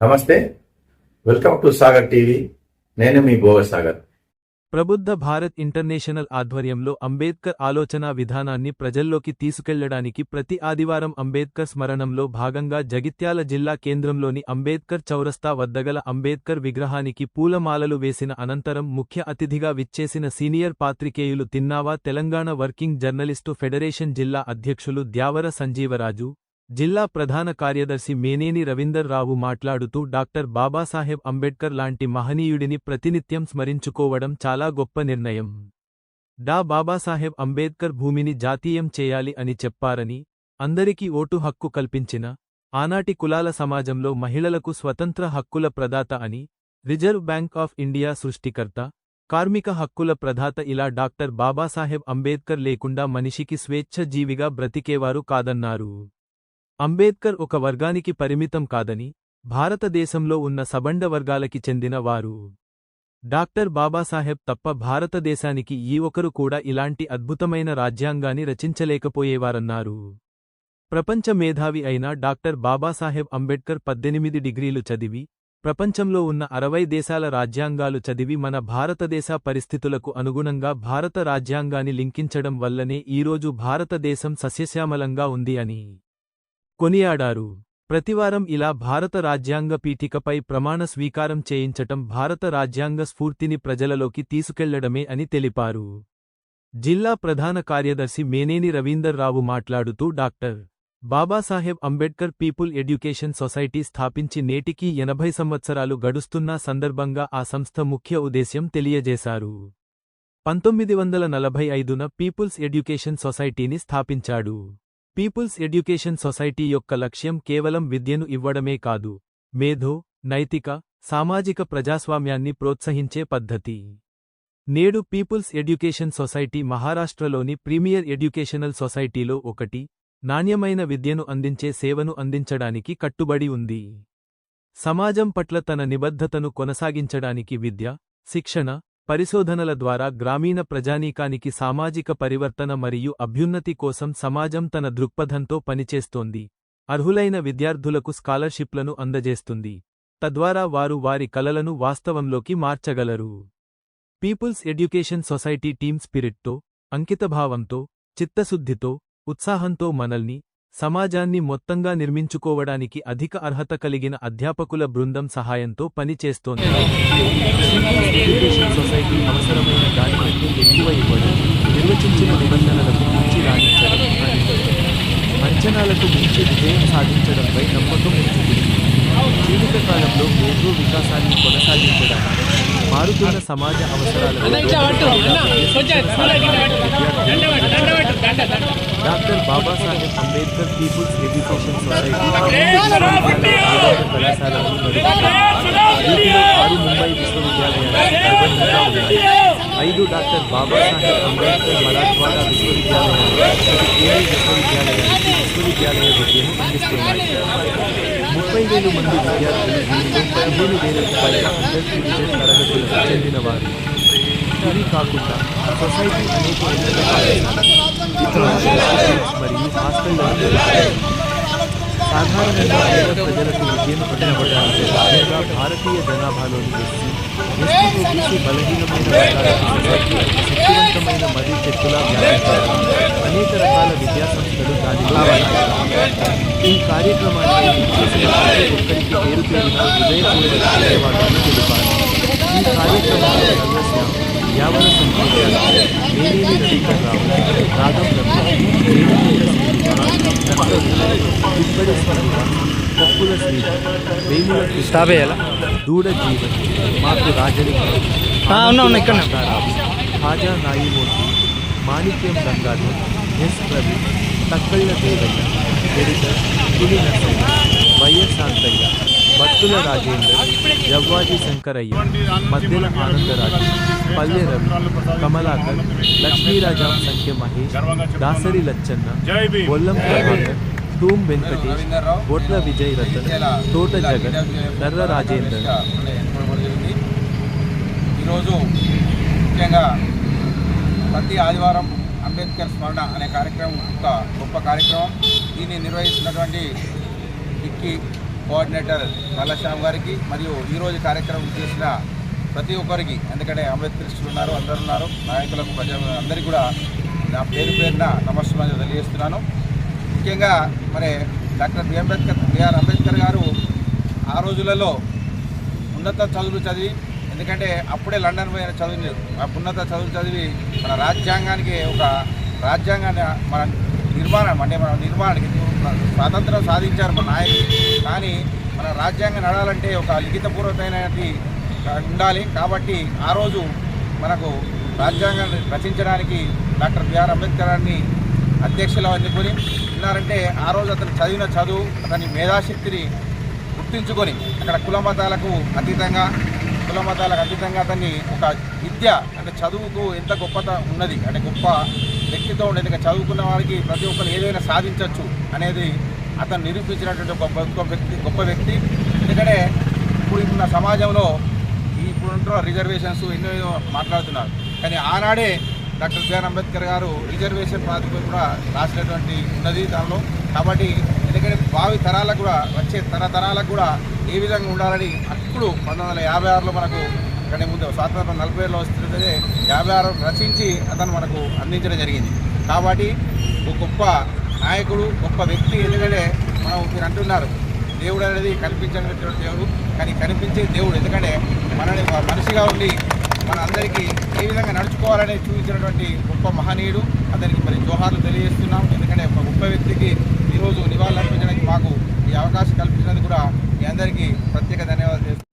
నమస్తే welcome to Sagar TV నేను మీ గోవ సాగర్ ప్రబుద్ధ భారత్ ఇంటర్నేషనల్ ఆధ్వర్యంలో అంబేద్కర్ ఆలోచనా విధానాన్ని ప్రజల్లోకి తీసుకెళ్ళడానికి ప్రతి ఆదివారం అంబేద్కర్ స్మరణంలో భాగంగా జగిత్యాల జిల్లా కేంద్రంలోని అంబేద్కర్ చౌరస్తా వద్దగల అంబేద్కర్ విగ్రహానికి పూలమాలలు వేసిన అనంతరం ముఖ్య అతిథిగా విచ్చేసిన సీనియర్ పాత్రికేయులు తిన్నావా తెలంగాణ వర్కింగ్ జర్నలిస్టు ఫెడరేషన్ జిల్లా అధ్యక్షులు ద్యావర సంజీవరాజు జిల్లా ప్రధాన కార్యదర్శి మేనేని రవీందర్ రావు మాట్లాడుతూ డాక్టర్ బాబాసాహెబ్ అంబేడ్కర్ లాంటి మహనీయుడిని ప్రతినిత్యం స్మరించుకోవడం చాలా గొప్ప నిర్ణయం. డా బాబాసాహెబ్ అంబేద్కర్ భూమిని జాతీయం చేయాలి అని చెప్పారని అందరికీ ఓటు హక్కు కల్పించిన ఆనాటి కులాల సమాజంలో మహిళలకు స్వతంత్ర హక్కుల ప్రదాత అని రిజర్వ్ బ్యాంక్ ఆఫ్ ఇండియా సృష్టికర్త కార్మిక హక్కుల ప్రదాత ఇలా డాక్టర్ బాబాసాహెబ్ అంబేద్కర్ లేకుండా మనిషికి స్వేచ్ఛ జీవిగా బ్రతికేవారు కాదన్నారు. అంబేద్కర్ ఒక వర్గానికి పరిమితం కాదని భారతదేశంలో ఉన్న సబండ వర్గాలకి చెందిన వారు. డాక్టర్ బాబాసాహెబ్ తప్ప భారతదేశానికి ఈ ఒకరు కూడా ఇలాంటి అద్భుతమైన రాజ్యాంగాన్ని రచించలేకపోయేవారన్నారు. ప్రపంచ మేధావి అయిన డాక్టర్ బాబాసాహెబ్ అంబేడ్కర్ పద్దెనిమిది డిగ్రీలు చదివి ప్రపంచంలో ఉన్న అరవై దేశాల రాజ్యాంగాలు చదివి మన భారతదేశ పరిస్థితులకు అనుగుణంగా భారత రాజ్యాంగాన్ని లింకించడం వల్లనే ఈరోజు భారతదేశం సస్యశ్యామలంగా ఉంది అని కొనియాడారు. ప్రతివారం ఇలా భారత రాజ్యాంగ పీఠికపై ప్రమాణ స్వీకారం చేయించటం భారత రాజ్యాంగ స్ఫూర్తిని ప్రజలలోకి తీసుకెళ్ళడమే అని తెలిపారు. జిల్లా ప్రధాన కార్యదర్శి మేనేని రవీందర్ రావు మాట్లాడుతూ doctor Babasaheb Ambedkar people education society స్థాపించి నేటికి ఎనభై సంవత్సరాలు గడుస్తున్న సందర్భంగా ఆ సంస్థ ముఖ్య ఉద్దేశ్యం తెలియజేశారు. పంతొమ్మిది వందల నలభై ఐదున పీపుల్స్ ఎడ్యుకేషన్ సొసైటీని స్థాపించాడు. పీపుల్స్ ఎడ్యుకేషన్ సొసైటీ యొక్క లక్ష్యం కేవలం విద్యను ఇవ్వడమే కాదు మేధో నైతిక సామాజిక ప్రజాస్వామ్యాన్ని ప్రోత్సహించే పద్ధతి. నేడు పీపుల్స్ ఎడ్యుకేషన్ సొసైటీ మహారాష్ట్రలోని ప్రీమియర్ ఎడ్యుకేషనల్ సొసైటీలో ఒకటి నాణ్యమైన విద్యను అందించే సేవను అందించడానికి కట్టుబడి ఉంది. సమాజం పట్ల తన నిబద్ధతను కొనసాగించడానికి విద్య శిక్షణ పరిశోధనల ద్వారా గ్రామీణ ప్రజానీకానికి సామాజిక పరివర్తన మరియు అభ్యున్నతి కోసం సమాజం తన దృక్పథంతో పనిచేస్తోంది. అర్హులైన విద్యార్థులకు స్కాలర్షిప్లను అందజేస్తుంది. తద్వారా వారు వారి కలలను వాస్తవంలోకి మార్చగలరు. పీపుల్స్ ఎడ్యుకేషన్ సొసైటీ టీమ్ స్పిరిట్తో అంకితభావంతో చిత్తశుద్ధితో ఉత్సాహంతో మనల్ని సమాజాన్ని మొత్తంగా నిర్మించుకోవడానికి అధిక అర్హత కలిగిన అధ్యాపకుల బృందం సహాయంతో పనిచేస్తోంది సొసైటీ అవసరమైన దానికంటే ఎక్కువ ఇవ్వడం నిర్వచించిన నిబంధనలకు మించి రాణించడం అంచనాలకు మించి విజయం సాధించడంపై నమ్మకం ఉంచుతుంది. జీవితకాలంలో మేధో వికాసాన్ని కొనసాగించడానికి మారుతున్న సమాజ అవసరాలను doctor Babasaheb Ambedkar people's education society కళాశాలను నడుపుతుంది. వీటిలో ఆరు ముంబై విశ్వవిద్యాలయాలు అనుబంధంగా ఉన్నాయి. ఐదు డాక్టర్ బాబాసాహెబ్ అంబేద్కర్ మరాఠ్వాడా విశ్వవిద్యాలయాలు పూణే విశ్వవిద్యాలయానికి విశ్వవిద్యాలయ విద్యను అందిస్తున్నాయి. ముప్పై వేలు మంది విద్యార్థులు వీరిలో పదిహేను వేలకు పైగా అండర్ డివిజన్ తరగతులకు చెందినవారు ఇవి కాకుండా సొసైటీ అనేక ఉన్నత పాఠశాలలు ఇతర మరియు హాస్టళ్లను నడుపుతుంది. సాధారణంగా పేద ప్రజలకు విద్యను అందించడానికి ముఖ్యంగా భారతీయ జనాభాలోని ఎస్సీ ఎస్టీతో బీసీ బలహీనమైన వర్గాలకు సొసైటీ ఒక శక్తివంతమైన మర్రి చెట్టులా వ్యాపించారు అనేక రకాల విద్యా సంస్థలు దానిలో ఉన్నాయి ఈ కార్యక్రమాన్ని ఒక్కరికి పేరు పేరున హృదయపూర్వక ధన్యవాదాలు తెలిపారు ఈ కార్యక్రమంలో యావన మేనేని రవి శ్రీ వేముల కృష్ణ దూడ జీవన్ మాకు రాజలింగం ఉన్నా, ఉన్నా, ఇక్కడనే. Khaja Naimurthy Manikyam Gangadhar S Ravi Takkalla Devaiah editor Puli Narasaiah YS Shantayya భక్తుల రాజేందర్ జవ్వాజీ శంకరయ్య మధ్యల ఆనందరాజు పల్లె రవి కమలాకర్ లక్ష్మీరాజాం సంఖ్య మహేష్ దాసరి లచ్చన్న బొల్లం ప్రభాకర్ టూమ్ వెంకటేష్ బొట్ల విజయ్ రతన్ తోట జగన్ నర్ర రాజేందర్. ఈరోజు ముఖ్యంగా ప్రతి ఆదివారం అంబేద్కర్ స్మరణ అనే కార్యక్రమం ఒక గొప్ప కార్యక్రమం. దీన్ని నిర్వహిస్తున్నటువంటి ఇక్కి కోఆర్డినేటర్ నల్లశ్యామ్ గారికి మరియు ఈరోజు కార్యక్రమం చేసిన ప్రతి ఒక్కరికి ఎందుకంటే అంబేద్కరిస్టులు ఉన్నారు అందరు ఉన్నారు. నాయకులకు ప్రజలు అందరికీ కూడా నా పేరు పేరున నమస్కారం తెలియజేస్తున్నాను. ముఖ్యంగా మరి doctor B Ambedkar BR Ambedkar గారు ఆ రోజులలో ఉన్నత చదువులు చదివి ఎందుకంటే అప్పుడే లండన్ పోయిన చదువు ఆ ఉన్నత చదువులు చదివి మన రాజ్యాంగానికి ఒక రాజ్యాంగాన్ని మన నిర్మాణం అంటే మన నిర్మాణానికి స్వాతంత్రం సాధించారు మన నాయకులు. కానీ మన రాజ్యాంగం నడాలంటే ఒక లిఖితపూర్వకమైనది ఉండాలి. కాబట్టి ఆ రోజు మనకు రాజ్యాంగాన్ని రచించడానికి డాక్టర్ బిఆర్ అంబేద్కరాన్ని అధ్యక్షులు అందుకొని ఉన్నారంటే ఆ రోజు అతను చదివిన చదువు అతని మేధాశక్తిని గుర్తించుకొని అక్కడ కుల మతాలకు అతీతంగా కుల మతాలకు అతీతంగా అతన్ని ఒక విద్య అంటే చదువుకు ఎంత గొప్పత ఉన్నది అంటే గొప్ప వ్యక్తితో ఉండేది ఎందుకంటే చదువుకున్న వారికి ప్రతి ఒక్కరు ఏదైనా సాధించవచ్చు అనేది అతను నిరూపించినటువంటి ఒక గొప్ప వ్యక్తి గొప్ప వ్యక్తి. ఎందుకంటే ఇప్పుడు ఉన్న సమాజంలో ఈ ఇప్పుడుంటున్న రిజర్వేషన్స్ ఎన్నో మాట్లాడుతున్నారు. కానీ ఆనాడే డాక్టర్ బిఆర్ అంబేద్కర్ గారు రిజర్వేషన్ ప్రాతిపదిక కూడా రాసినటువంటి ఉన్నది దానిలో. కాబట్టి ఎందుకంటే భావి తరాలకు కూడా వచ్చే తరతరాలకు కూడా ఏ విధంగా ఉండాలని ఇప్పుడు పంతొమ్మిది వందల యాభై ఆరులో మనకు కానీ ముందు స్వాతంత్రం నలభై ఏళ్ళలో వస్తుంటే యాభై ఆరు రచించి అతను మనకు అందించడం జరిగింది. కాబట్టి ఒక గొప్ప నాయకుడు గొప్ప వ్యక్తి ఎందుకంటే మనం మీరు అంటున్నారు దేవుడు అనేది కనిపించినటువంటి దేవుడు కానీ కనిపించే దేవుడు ఎందుకంటే మనని మనిషిగా ఉండి మన అందరికీ ఏ విధంగా నడుచుకోవాలని చూపించినటువంటి గొప్ప మహనీయుడు. అతనికి మరి జోహార్లు తెలియజేస్తున్నాం. ఎందుకంటే ఒక గొప్ప వ్యక్తికి ఈరోజు నివాళులు అర్పించడానికి మాకు ఈ అవకాశం కల్పించినందుకు కూడా మీ అందరికీ ప్రత్యేక ధన్యవాదాలు